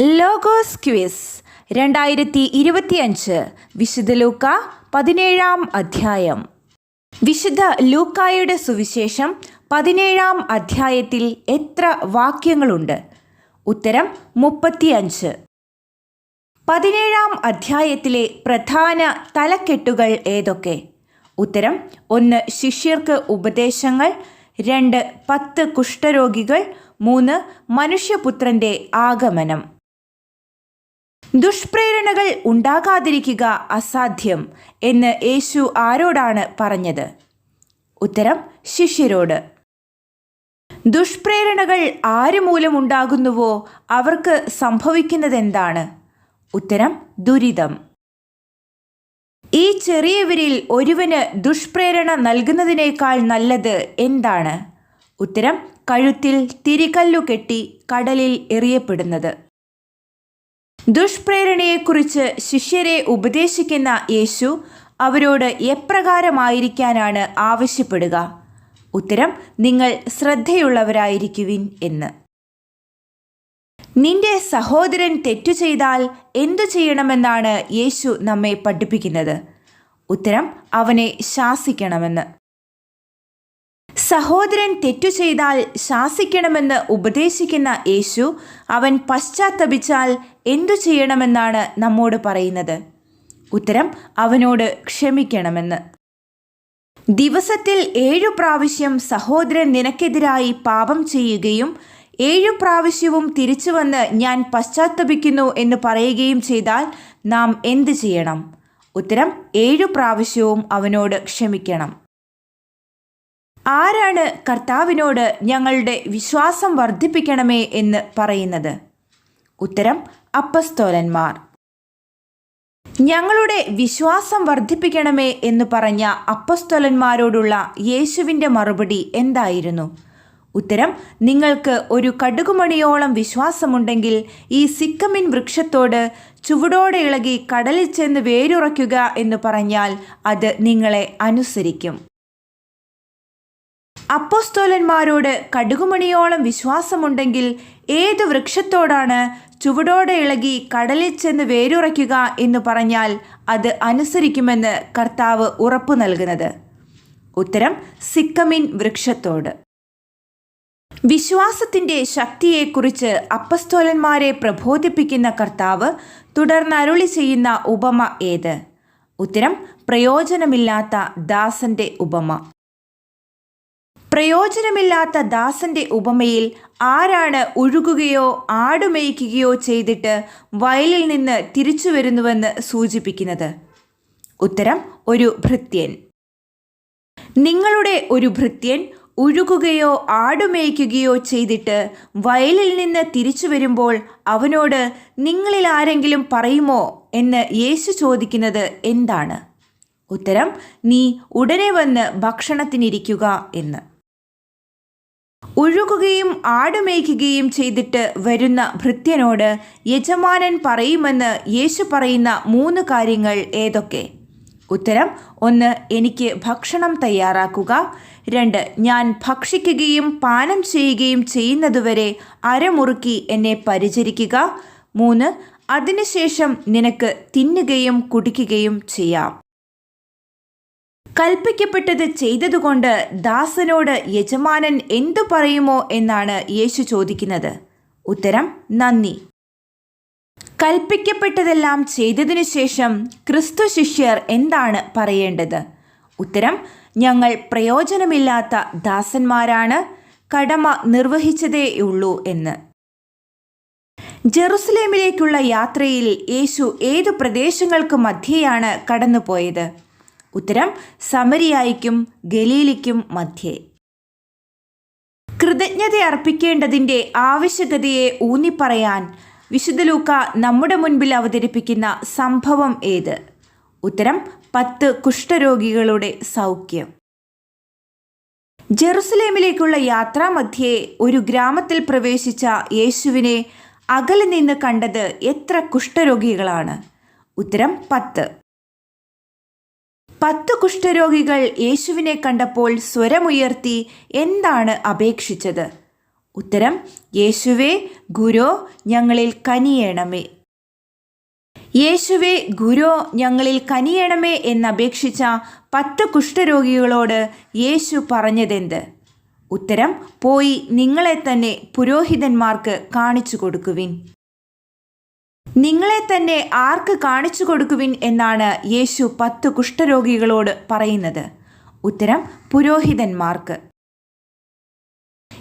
Logos quiz രണ്ടായിരത്തി ഇരുപത്തിയഞ്ച് വിശുദ്ധ ലൂക്ക പതിനേഴാം അധ്യായം. വിശുദ്ധ ലൂക്കായുടെ സുവിശേഷം പതിനേഴാം അധ്യായത്തിൽ എത്ര വാക്യങ്ങളുണ്ട്? ഉത്തരം മുപ്പത്തിയഞ്ച്. പതിനേഴാം അധ്യായത്തിലെ പ്രധാന തലക്കെട്ടുകൾ ഏതൊക്കെ? ഉത്തരം ഒന്ന് ശിഷ്യർക്ക് ഉപദേശങ്ങൾ രണ്ട് പത്ത് കുഷ്ഠരോഗികൾ മൂന്ന് മനുഷ്യപുത്രന്റെ ആഗമനം. ദുഷ്പ്രേരണകൾ ഉണ്ടാകാതിരിക്കുക അസാധ്യം എന്ന് യേശു ആരോടാണ് പറഞ്ഞത്? ഉത്തരം ശിഷ്യരോട്. ദുഷ്പ്രേരണകൾ ആര് മൂലമുണ്ടാകുന്നുവോ അവർക്ക് സംഭവിക്കുന്നതെന്താണ്? ഉത്തരം ദുരിതം. ഈ ചെറിയവരിൽ ഒരുവന് ദുഷ്പ്രേരണ നൽകുന്നതിനേക്കാൾ നല്ലത് എന്താണ്? ഉത്തരം കഴുത്തിൽ തിരികല്ലു കെട്ടി കടലിൽ എറിയപ്പെടുന്നത്. ദുഷ്പ്രേരണയെക്കുറിച്ച് ശിഷ്യരെ ഉപദേശിക്കുന്ന യേശു അവരോട് എപ്രകാരമായിരിക്കാനാണ് ആവശ്യപ്പെടുക? ഉത്തരം നിങ്ങൾ ശ്രദ്ധയുള്ളവരായിരിക്കുവിൻ എന്ന്. നിന്റെ സഹോദരൻ തെറ്റു ചെയ്താൽ എന്തു ചെയ്യണമെന്നാണ് യേശു നമ്മെ പഠിപ്പിക്കുന്നത്? ഉത്തരം അവനെ ശാസിക്കണമെന്ന്. സഹോദരൻ തെറ്റു ചെയ്താൽ ശാസിക്കണമെന്ന് ഉപദേശിക്കുന്ന യേശു അവൻ പശ്ചാത്തപിച്ചാൽ എന്തു ചെയ്യണമെന്നാണ് നമ്മോട് പറയുന്നത്. ഉത്തരം അവനോട് ക്ഷമിക്കണമെന്ന്. ദിവസത്തിൽ ഏഴു പ്രാവശ്യം സഹോദരൻ നിനക്കെതിരായി പാപം ചെയ്യുകയും ഏഴു പ്രാവശ്യവും തിരിച്ചു വന്ന് ഞാൻ പശ്ചാത്തപിക്കുന്നു എന്ന് പറയുകയും ചെയ്താൽ നാം എന്ത് ചെയ്യണം? ഉത്തരം ഏഴു പ്രാവശ്യവും അവനോട് ക്ഷമിക്കണം. ആരാണ് കർത്താവിനോട് ഞങ്ങളുടെ വിശ്വാസം വർദ്ധിപ്പിക്കണമേ എന്ന് പറയുന്നത്? ഉത്തരം അപ്പസ്തോലന്മാർ. ഞങ്ങളുടെ വിശ്വാസം വർദ്ധിപ്പിക്കണമേ എന്ന് പറഞ്ഞ അപ്പസ്തോലന്മാരോടുള്ള യേശുവിന്റെ മറുപടി എന്തായിരുന്നു? ഉത്തരം നിങ്ങൾക്ക് ഒരു കടുകുമണിയോളം വിശ്വാസമുണ്ടെങ്കിൽ ഈ സിക്കമിൻ വൃക്ഷത്തോട് ചുവടോടെ ഇളകി കടലിൽ ചെന്ന് വേരുറയ്ക്കുക എന്ന് പറഞ്ഞാൽ അത് നിങ്ങളെ അനുസരിക്കും. അപ്പോസ്തോലന്മാരോട് കടുകുമണിയോളം വിശ്വാസമുണ്ടെങ്കിൽ ഏത് വൃക്ഷത്തോടാണ് ചുവടോടെ ഇളകി കടലിൽ ചെന്ന് വേരുറയ്ക്കുക എന്ന് പറഞ്ഞാൽ അത് അനുസരിക്കുമെന്ന് കർത്താവ് ഉറപ്പു നൽകുന്നത്. ഉത്തരം സിക്കമിൻ വൃക്ഷത്തോട്. വിശ്വാസത്തിന്റെ ശക്തിയെക്കുറിച്ച് അപ്പസ്തോലന്മാരെ പ്രബോധിപ്പിക്കുന്ന കർത്താവ് തുടർന്ന് അരുളി ചെയ്യുന്ന ഉപമ ഏത്? ഉത്തരം പ്രയോജനമില്ലാത്ത ദാസന്റെ ഉപമ. പ്രയോജനമില്ലാത്ത ദാസന്റെ ഉപമയിൽ ആരാണ് ഒഴുകുകയോ ആടുമേയ്ക്കുകയോ ചെയ്തിട്ട് വയലിൽ നിന്ന് തിരിച്ചു വരുന്നുവെന്ന് സൂചിപ്പിക്കുന്നത്? ഉത്തരം ഒരു ഭൃത്യൻ. നിങ്ങളുടെ ഒരു ഭൃത്യൻ ഒഴുകുകയോ ആടുമേയ്ക്കുകയോ ചെയ്തിട്ട് വയലിൽ നിന്ന് തിരിച്ചു വരുമ്പോൾ അവനോട് നിങ്ങളിൽ ആരെങ്കിലും പറയുമോ എന്ന് യേശു ചോദിക്കുന്നത് എന്താണ്? ഉത്തരം നീ ഉടനെ വന്ന് ഭക്ഷണത്തിനിരിക്കുക എന്ന്. ഒഴുകുകയും ആടുമേയ്ക്കുകയും ചെയ്തിട്ട് വരുന്ന ഭൃത്യനോട് യജമാനൻ പറയുമെന്ന് യേശു പറയുന്ന മൂന്ന് കാര്യങ്ങൾ ഏതൊക്കെ? ഉത്തരം ഒന്ന് എനിക്ക് ഭക്ഷണം തയ്യാറാക്കുക. രണ്ട് ഞാൻ ഭക്ഷിക്കുകയും പാനം ചെയ്യുകയും ചെയ്യുന്നതുവരെ അരമുറുക്കി എന്നെ പരിചരിക്കുക. മൂന്ന് അതിനുശേഷം നിനക്ക് തിന്നുകയും കുടിക്കുകയും ചെയ്യാം. കൽപ്പിക്കപ്പെട്ടത് ചെയ്തതുകൊണ്ട് ദാസനോട് യജമാനൻ എന്തു പറയുമോ എന്നാണ് യേശു ചോദിക്കുന്നത്. ഉത്തരം നന്ദി. കൽപ്പിക്കപ്പെട്ടതെല്ലാം ചെയ്തതിനു ശേഷം ക്രിസ്തു ശിഷ്യർ എന്താണ് പറയേണ്ടത്? ഉത്തരം ഞങ്ങൾ പ്രയോജനമില്ലാത്ത ദാസന്മാരാണ് കടമ നിർവഹിച്ചതേയുള്ളൂ എന്ന്. ജെറുസലേമിലേക്കുള്ള യാത്രയിൽ യേശു ഏതു പ്രദേശങ്ങൾക്ക് മധ്യേയാണ് കടന്നുപോയത്? ഉത്തരം സമരിയായിക്കും ഗലീലിക്കും മധ്യേ. കൃതജ്ഞത അർപ്പിക്കേണ്ടതിന്റെ ആവശ്യകതയെ ഊന്നിപ്പറയാൻ വിശുദ്ധ ലൂക്ക നമ്മുടെ മുൻപിൽ അവതരിപ്പിക്കുന്ന സംഭവം ഏത്? ഉത്തരം പത്ത് കുഷ്ഠരോഗികളുടെ സൗഖ്യം. ജെറുസലേമിലേക്കുള്ള യാത്രാമധ്യേ ഒരു ഗ്രാമത്തിൽ പ്രവേശിച്ച യേശുവിനെ അകലെ നിന്ന് കണ്ടത് എത്ര കുഷ്ഠരോഗികളാണ്? ഉത്തരം പത്ത്. പത്ത് കുഷ്ഠരോഗികൾ യേശുവിനെ കണ്ടപ്പോൾ സ്വരമുയർത്തി എന്താണ് അപേക്ഷിച്ചത്? ഉത്തരം യേശുവേ ഗുരോ ഞങ്ങളിൽ കനിയേണമേ. യേശുവേ ഗുരു ഞങ്ങളിൽ കനിയണമേ എന്നപേക്ഷിച്ച പത്ത് കുഷ്ഠരോഗികളോട് യേശു പറഞ്ഞതെന്ത്? ഉത്തരം പോയി നിങ്ങളെ തന്നെ പുരോഹിതന്മാർക്ക് കാണിച്ചു കൊടുക്കുവിൻ. നിങ്ങളെ തന്നെ ആർക്ക് കാണിച്ചു കൊടുക്കുവിൻ എന്നാണ് യേശു പത്ത് കുഷ്ഠരോഗികളോട് പറയുന്നത്. ഉത്തരം പുരോഹിതന്മാർക്ക്.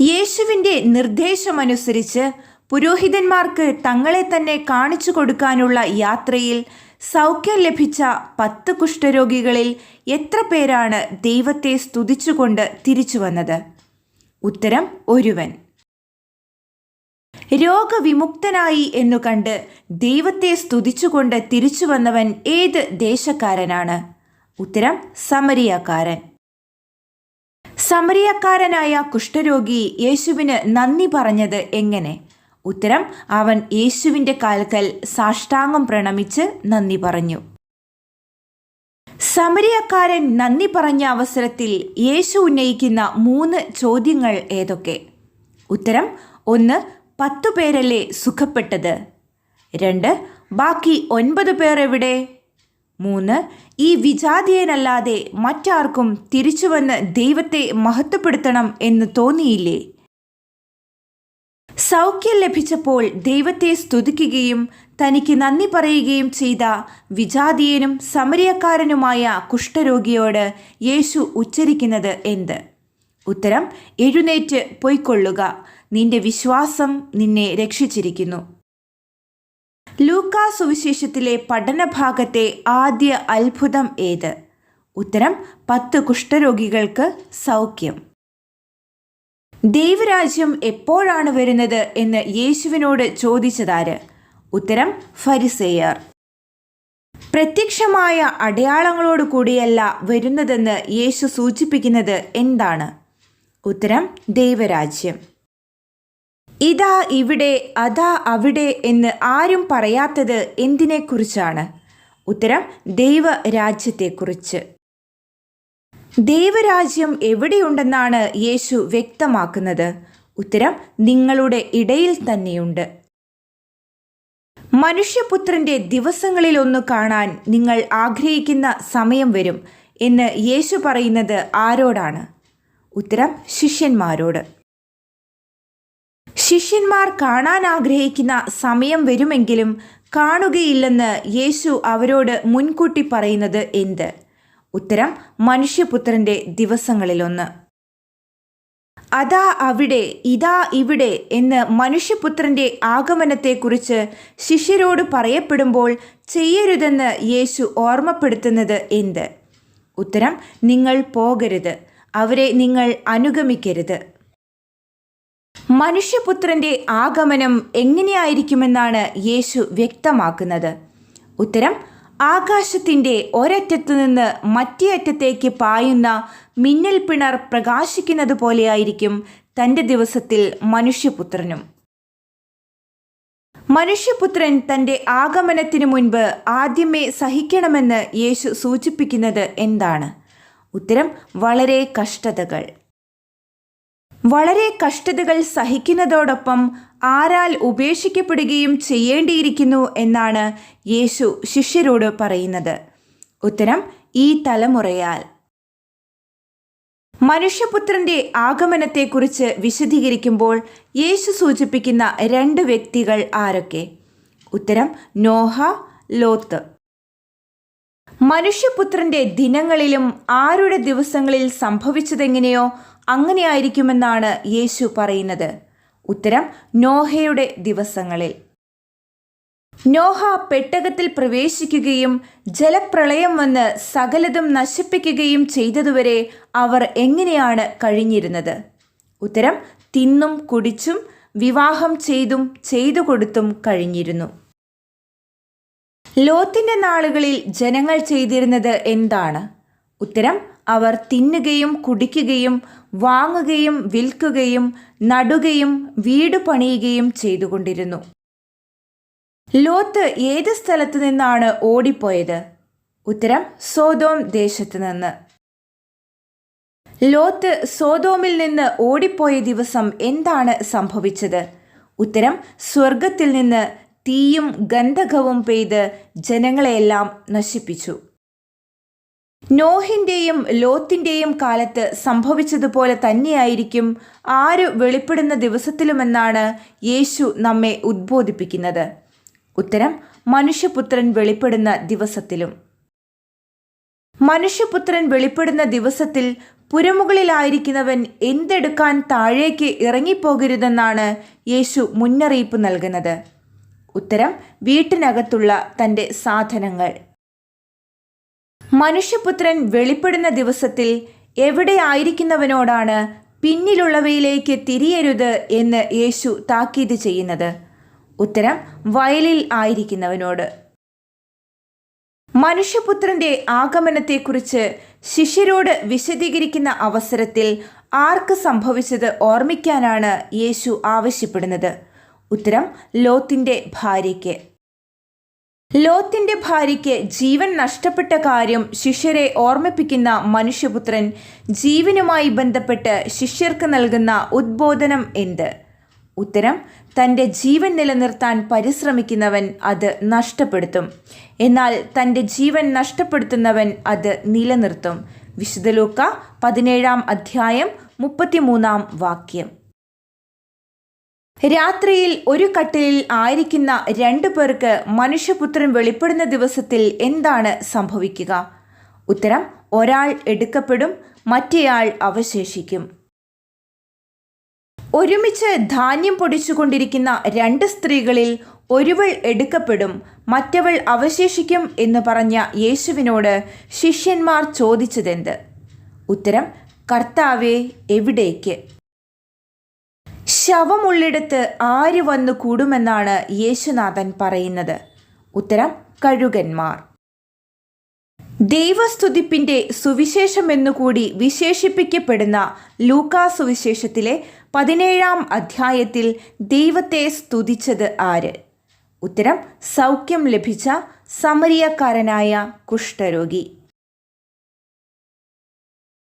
യേശുവിന്റെ നിർദ്ദേശമനുസരിച്ച് പുരോഹിതന്മാർക്ക് തങ്ങളെ തന്നെ കാണിച്ചു കൊടുക്കാനുള്ള യാത്രയിൽ സൗഖ്യം ലഭിച്ച പത്ത് കുഷ്ഠരോഗികളിൽ എത്ര പേരാണ് ദൈവത്തെ സ്തുതിച്ചുകൊണ്ട് തിരിച്ചു വന്നത്? ഉത്തരം ഒരുവൻ. രോഗവിമുക്തനായി എന്നു കണ്ട് ദൈവത്തെ സ്തുതിച്ചുകൊണ്ട് തിരിച്ചു വന്നവൻ ഏത് ദേശക്കാരനാണ്? ഉത്തരം സമരിയക്കാരൻ. സമരിയക്കാരനായ കുഷ്ഠരോഗി യേശുവിന് നന്ദി പറഞ്ഞത് എങ്ങനെ? ഉത്തരം അവൻ യേശുവിന്റെ കാൽക്കൽ സാഷ്ടാംഗം പ്രണമിച്ച് നന്ദി പറഞ്ഞു. സമരിയക്കാരൻ നന്ദി പറഞ്ഞ അവസരത്തിൽ യേശു ഉന്നയിക്കുന്ന മൂന്ന് ചോദ്യങ്ങൾ ഏതൊക്കെ? ഉത്തരം ഒന്ന് പത്തു പേരല്ലേ സുഖപ്പെട്ടത്? രണ്ട് ബാക്കി ഒൻപത് പേർ എവിടെ? മൂന്ന് ഈ വിജാതീയനല്ലാതെ മറ്റാർക്കും തിരിച്ചുവന്ന് ദൈവത്തെ മഹത്വപ്പെടുത്തണം എന്ന് തോന്നിയില്ലേ? സൗഖ്യം ലഭിച്ചപ്പോൾ ദൈവത്തെ സ്തുതിക്കുകയും തനിക്ക് നന്ദി പറയുകയും ചെയ്ത വിജാതീയനും സമരിയക്കാരനുമായ കുഷ്ഠരോഗിയോട് യേശു ഉച്ചരിക്കുന്നത് എന്ത്? ഉത്തരം എഴുന്നേറ്റ് പൊയ്ക്കൊള്ളുക. നിന്റെ വിശ്വാസം നിന്നെ രക്ഷിച്ചിരിക്കുന്നു. ലൂക്കാ സുവിശേഷത്തിലെ പഠനഭാഗത്തെ ആദ്യ അത്ഭുതം ഏത്? ഉത്തരം പത്ത് കുഷ്ഠരോഗികൾക്ക് സൗഖ്യം. ദൈവരാജ്യം എപ്പോഴാണ് വരുന്നത് എന്ന് യേശുവിനോട് ചോദിച്ചതാര്? ഉത്തരം ഫരിസേയർ. പ്രത്യക്ഷമായ അടയാളങ്ങളോട് കൂടിയല്ല വരുന്നതെന്ന് യേശു സൂചിപ്പിക്കുന്നത് എന്താണ്? ഉത്തരം ദൈവരാജ്യം. ഇതാ ഇവിടെ അതാ അവിടെ എന്ന് ആരും പറയാത്തത് എന്തിനെക്കുറിച്ചാണ്? ഉത്തരം ദൈവരാജ്യത്തെക്കുറിച്ച്. ദൈവരാജ്യം എവിടെയുണ്ടെന്നാണ് യേശു വ്യക്തമാക്കുന്നത്? ഉത്തരം നിങ്ങളുടെ ഇടയിൽ തന്നെയുണ്ട്. മനുഷ്യപുത്രന്റെ ദിവസങ്ങളിലൊന്ന് കാണാൻ നിങ്ങൾ ആഗ്രഹിക്കുന്ന സമയം വരും എന്ന് യേശു പറയുന്നത് ആരോടാണ്? ഉത്തരം ശിഷ്യന്മാരോട്. ശിഷ്യന്മാർ കാണാൻ ആഗ്രഹിക്കുന്ന സമയം വരുമെങ്കിലും കാണുകയില്ലെന്ന് യേശു അവരോട് മുൻകൂട്ടി പറയുന്നത് എന്ത്? ഉത്തരം മനുഷ്യപുത്രന്റെ ദിവസങ്ങളിലൊന്ന്. അതാ അവിടെ ഇതാ ഇവിടെ എന്ന് മനുഷ്യപുത്രന്റെ ആഗമനത്തെക്കുറിച്ച് ശിഷ്യരോട് പറയപ്പെടുമ്പോൾ ചെയ്യരുതെന്ന് യേശു ഓർമ്മപ്പെടുത്തുന്നത് എന്ത്? ഉത്തരം നിങ്ങൾ പോകരുത്. അവരെ നിങ്ങൾ അനുഗമിക്കരുത്. മനുഷ്യപുത്രന്റെ ആഗമനം എങ്ങനെയായിരിക്കുമെന്നാണ് യേശു വ്യക്തമാക്കുന്നത്. ഉത്തരം ആകാശത്തിന്റെ ഒരറ്റത്തു നിന്ന് മറ്റേ അറ്റത്തേക്ക് പായുന്ന മിന്നൽ പിണർ പ്രകാശിക്കുന്നത് പോലെയായിരിക്കും തന്റെ ദിവസത്തിൽ മനുഷ്യപുത്രനും. മനുഷ്യപുത്രൻ തന്റെ ആഗമനത്തിനു മുൻപ് ആദ്യമേ സഹിക്കണമെന്ന് യേശു സൂചിപ്പിക്കുന്നത് എന്താണ്? ഉത്തരം വളരെ കഷ്ടതകൾ. വളരെ കഷ്ടതകൾ സഹിക്കുന്നതോടൊപ്പം ആരാൽ ഉപേക്ഷിക്കപ്പെടുകയും ചെയ്യേണ്ടിയിരിക്കുന്നു എന്നാണ് യേശു ശിഷ്യരോട് പറയുന്നത്. ഉത്തരം ഈ തലമുറയാൽ. മനുഷ്യപുത്രന്റെ ആഗമനത്തെക്കുറിച്ച് വിശദീകരിക്കുമ്പോൾ യേശു സൂചിപ്പിക്കുന്ന രണ്ട് വ്യക്തികൾ ആരൊക്കെ? ഉത്തരം നോഹ ലോത്ത്. മനുഷ്യപുത്രന്റെ ദിനങ്ങളിലും ആരുടെ ദിവസങ്ങളിൽ സംഭവിച്ചതെങ്ങനെയോ അങ്ങനെയായിരിക്കുമെന്നാണ് യേശു പറയുന്നത്. ഉത്തരം നോഹയുടെ ദിവസങ്ങളിൽ. നോഹ പെട്ടകത്തിൽ പ്രവേശിക്കുകയും ജലപ്രളയം വന്ന് സകലതും നശിപ്പിക്കുകയും ചെയ്തതുവരെ അവർ എങ്ങനെയാണ് കഴിഞ്ഞിരുന്നത്? ഉത്തരം തിന്നും കുടിച്ചും വിവാഹം ചെയ്തും ചെയ്തു കൊടുത്തും കഴിഞ്ഞിരുന്നു. ലോത്തിന്റെ നാളുകളിൽ ജനങ്ങൾ ചെയ്തിരുന്നത് എന്താണ്? ഉത്തരം അവർ തിന്നുകയും കുടിക്കുകയും വാങ്ങുകയും വിൽക്കുകയും നടുകയും വീട് പണിയുകയും ചെയ്തുകൊണ്ടിരുന്നു. ലോത്ത് ഏത് സ്ഥലത്തു നിന്നാണ് ഓടിപ്പോയത്? ഉത്തരം സോതോം ദേശത്തു നിന്ന്. ലോത്ത് സോതോമിൽ നിന്ന് ഓടിപ്പോയ ദിവസം എന്താണ് സംഭവിച്ചത്? ഉത്തരം സ്വർഗത്തിൽ നിന്ന് തീയും ഗന്ധകവും പെയ്ത് ജനങ്ങളെയെല്ലാം നശിപ്പിച്ചു. നോഹിന്റെയും ലോത്തിന്റെയും കാലത്ത് സംഭവിച്ചതുപോലെ തന്നെയായിരിക്കും ആര് വെളിപ്പെടുന്ന ദിവസത്തിലുമെന്നാണ് യേശു നമ്മെ ഉദ്ബോധിപ്പിക്കുന്നത്. ഉത്തരം മനുഷ്യപുത്രൻ വെളിപ്പെടുന്ന ദിവസത്തിലും. മനുഷ്യപുത്രൻ വെളിപ്പെടുന്ന ദിവസത്തിൽ പുരമുകളിലായിരിക്കുന്നവൻ എന്തെടുക്കാൻ താഴേക്ക് ഇറങ്ങിപ്പോകരുതെന്നാണ് യേശു മുന്നറിയിപ്പ് നൽകുന്നത്. ഉത്തരം വീട്ടിനകത്തുള്ള തന്റെ സാധനങ്ങൾ. മനുഷ്യപുത്രൻ വെളിപ്പെടുന്ന ദിവസത്തിൽ എവിടെ ആയിരിക്കുന്നവനോടാണ് പിന്നിലുള്ളവയിലേക്ക് തിരിയരുത് എന്ന് യേശു താക്കീത് ചെയ്യുന്നത്. ഉത്തരം വയലിൽ ആയിരിക്കുന്നവനോട്. മനുഷ്യപുത്രന്റെ ആഗമനത്തെക്കുറിച്ച് ശിഷ്യരോട് വിശദീകരിക്കുന്ന അവസരത്തിൽ ആർക്ക് സംഭവിച്ചത് ഓർമ്മിക്കാനാണ് യേശു ആവശ്യപ്പെടുന്നത്. ഉത്തരം ലോത്തിന്റെ ഭാര്യയ്ക്ക്. ലോത്തിന്റെ ഭാര്യയ്ക്ക് ജീവൻ നഷ്ടപ്പെട്ട കാര്യം ശിഷ്യരെ ഓർമ്മിപ്പിക്കുന്ന മനുഷ്യപുത്രൻ ജീവനുമായി ബന്ധപ്പെട്ട് ശിഷ്യർക്ക് നൽകുന്ന ഉദ്ബോധനം എന്ത്? ഉത്തരം തന്റെ ജീവൻ നിലനിർത്താൻ പരിശ്രമിക്കുന്നവൻ അത് നഷ്ടപ്പെടുത്തും. എന്നാൽ തന്റെ ജീവൻ നഷ്ടപ്പെടുത്തുന്നവൻ അത് നിലനിർത്തും. വിശുദ്ധ ലൂക്ക പതിനേഴാം അധ്യായം മുപ്പത്തിമൂന്നാം വാക്യം. രാത്രിയിൽ ഒരു കട്ടിലിൽ ആയിരിക്കുന്ന രണ്ടു പേർക്ക് മനുഷ്യപുത്രൻ വെളിപ്പെടുന്ന ദിവസത്തിൽ എന്താണ് സംഭവിക്കുക? ഉത്തരം ഒരാൾ എടുക്കപ്പെടും മറ്റേയാൾ അവശേഷിക്കും. ഒരുമിച്ച് ധാന്യം പൊടിച്ചുകൊണ്ടിരിക്കുന്ന രണ്ട് സ്ത്രീകളിൽ ഒരുവൾ എടുക്കപ്പെടും മറ്റവൾ അവശേഷിക്കും എന്ന് പറഞ്ഞ യേശുവിനോട് ശിഷ്യന്മാർ ചോദിച്ചതെന്ത്? ഉത്തരം കർത്താവെ എവിടേക്ക്? ശവമുള്ളിടത്ത് ആര് വന്നു കൂടുമെന്നാണ് യേശുനാഥൻ പറയുന്നത്. ഉത്തരം കഴുകന്മാർ. ദൈവസ്തുതിപ്പിന്റെ സുവിശേഷമെന്നുകൂടി വിശേഷിപ്പിക്കപ്പെടുന്ന ലൂക്കാ സുവിശേഷത്തിലെ പതിനേഴാം അധ്യായത്തിൽ ദൈവത്തെ സ്തുതിച്ചത് ആര്? ഉത്തരം സൗഖ്യം ലഭിച്ച സമരിയക്കാരനായ കുഷ്ഠരോഗി.